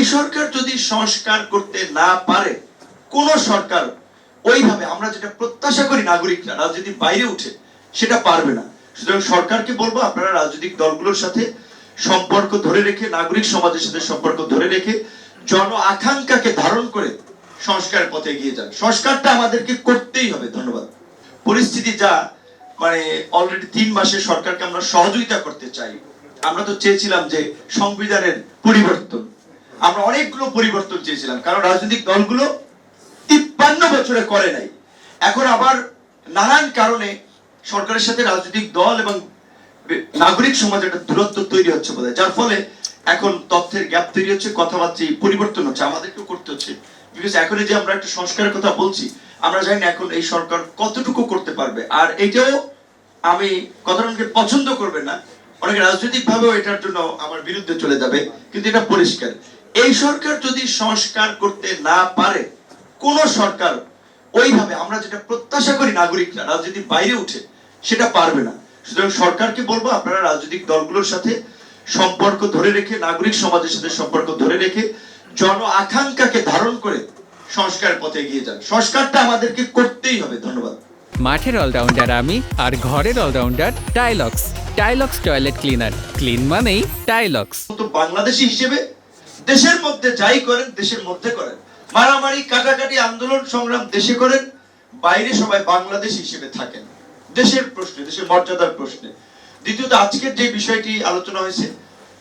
এই সরকার যদি সংস্কার করতে না পারে, কোন সরকার ওইভাবে আমরা যেটা প্রত্যাশা করি নাগরিকরা, রাজনীতির বাইরে উঠে, সেটা পারবে না। সুতরাং সরকারকে বলব আপনারা রাজনৈতিক দলগুলোর সাথে সম্পর্ক ধরে রেখে, নাগরিক সমাজের সাথে সম্পর্ক ধরে রেখে জন আকাঙ্ক্ষাকে ধারণ করে সংস্কারের পথে এগিয়ে যান। সংস্কারটা আমাদেরকে করতেই হবে, ধন্যবাদ। পরিস্থিতি যা মানে অলরেডি তিন মাসে সরকারকে আমরা সহযোগিতা করতে চাই। আমরা তো চেয়েছিলাম যে সংবিধানের পরিবর্তন। আমরা অনেকগুলো পরিবর্তন চেয়েছিলাম, কারণ রাজনৈতিক দলগুলো তিপ্পান্ন বছরে করে নাই। এখন আবার নানান কারণে সরকারের সাথে রাজনৈতিক দল এবং নাগরিক সমাজে একটা দূরত্ব তৈরি হচ্ছে বোধহয়। যার ফলে এখন তথ্যের গ্যাপ তৈরি হচ্ছে কথাবার্তা পরিবর্তন হচ্ছে, আমাদেরকেও করতে হচ্ছে। বিকজ এখন যে আমরা একটা সংস্কারের কথা বলছি, আমরা জানি এখন এই সরকার কতটুকু করতে পারবে। আর এটাও আমি কথাটা অনেকে পছন্দ করবে না, অনেকে রাজনৈতিক ভাবেও এটার জন্য আমার বিরুদ্ধে চলে যাবে, কিন্তু এটা পরিষ্কার। এই সরকার যদি সংস্কার করতে না পারে কোন সরকার ওইভাবে আমরা যেটা প্রত্যাশা করি নাগরিকরা রাজনীতির বাইরে উঠে সেটা পারবে না। সুতরাং সরকারকে বলব আপনারা রাজনৈতিক দলগুলোর সাথে সম্পর্ক ধরে রেখে নাগরিক সমাজের সাথে সম্পর্ক ধরে রেখে জন আকাঙ্ক্ষাকে ধারণ করে সংস্কারের পথে এগিয়ে যান। সংস্কারটা আমাদেরকে করতেই হবে। ধন্যবাদ। মাঠের অলরাউন্ডার আমি আর ঘরের allrounder Tylox. Tylox toilet cleaner. Clean মানেই টাইলক্স। তো বাংলাদেশি হিসেবে দেশের মধ্যে যাই করেন, দেশের মধ্যে করেন। মারামারি, কাটাকাটি, আন্দোলন, সংগ্রাম দেশে করেন, বাইরে সবাই বাংলাদেশ হিসেবে থাকেন। দেশের প্রশ্নে, দেশের মর্যাদার প্রশ্নে। দ্বিতীয়ত, আজকের যে বিষয়টি আলোচনা হয়েছে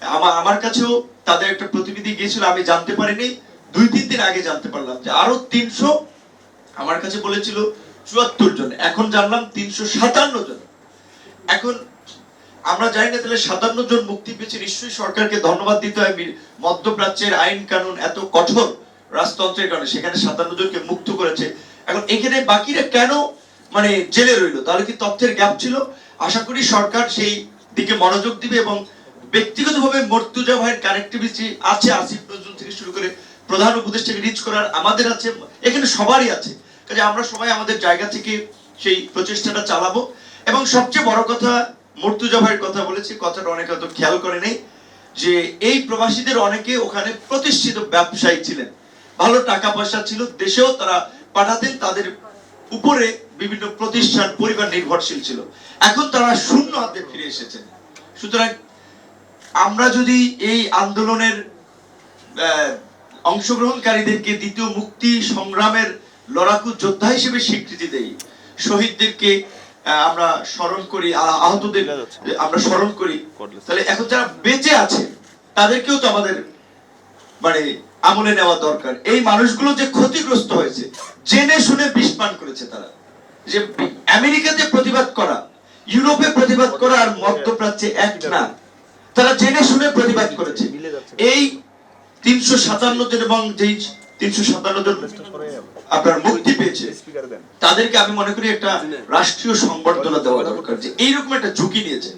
আমার আমার কাছেও তাদের একটা প্রতিনিধি গিয়েছিল, আমি জানতে পারিনি। দুই, তিন দিন আগে জানতে পারলাম যে আরও তিনশো, আমার কাছে বলেছিল চুয়াত্তর জন। এখন জানলাম তিনশো সাতান্ন জন। এখন আমরা জানি না তাহলে সাতান্ন জন মুক্তি পেয়েছে। নিশ্চয়ই সরকারকে ধন্যবাদ দিতে হয়। মধ্যপ্রাচ্যের আইন কানুন এত কঠোর রাজতন্ত্রের কারণে, সেখানে সাতান্ন জনকে মুক্ত করেছে। এখন এখানে বাকিরা কেন মানে জেলে রইল? তাহলে কি তথ্যের গ্যাপ ছিল? আশা করি সরকার সেই দিকে মনোযোগ দিবে এবং ব্যক্তিগতভাবে মর্তুজা ভাইয়ের কানেক্টিভিটি আছে আসিফ নজরুল থেকে শুরু করে প্রধান উপদেষ্টাকে রিচ করার আমাদের আছে, এখানে সবারই আছে। কাজে আমরা সবাই আমাদের জায়গা থেকে সেই প্রচেষ্টাটা চালাবো। এবং সবচেয়ে বড় কথা মর্তুজা ভাইয়ের কথা বলেছি, কথাটা অনেকে হয়তো খেয়াল করে নেই, যে এই প্রবাসীদের অনেকে ওখানে প্রতিষ্ঠিত ব্যবসায়ী ছিলেন। ভালো টাকা পয়সা ছিল, দেশেও তারা পাঠাতেন, তাদের উপরে বিভিন্ন প্রতিষ্ঠান, পরিবার নির্ভরশীল ছিল। এখন তারা শূন্য হাতে ফিরে এসেছেন। সুতরাং আমরা যদি এই আন্দোলনের অংশগ্রহণকারীদেরকে দ্বিতীয় মুক্তি সংগ্রামের লড়াকু যোদ্ধা হিসেবে স্বীকৃতি দেই, শহীদদেরকে আমরা স্মরণ করি আহতদের আমরা স্মরণ করি। তাহলে এখন যারা বেঁচে আছে তাদেরকেও তো আমাদের মানে আমলে নেওয়া দরকার। এই মানুষগুলো যে ক্ষতিগ্রস্ত হয়েছে জেনে শুনে বিষ পান করেছে তারা। যে আমেরিকাতে প্রতিবাদ করা ইউরোপে প্রতিবাদ করা আর মধ্যপ্রাচ্যে এক না। তারা জেনে শুনে প্রতিবাদ করেছে। এই তিনশো সাতান্ন জন এবং যেই তিনশো সাতান্ন জন আপনার মুক্তি পেয়েছে। তাদেরকে আমি মনে করি একটা রাষ্ট্রীয় সংবর্ধনা দেওয়া দরকার যে এইরকম একটা ঝুঁকি নিয়েছে।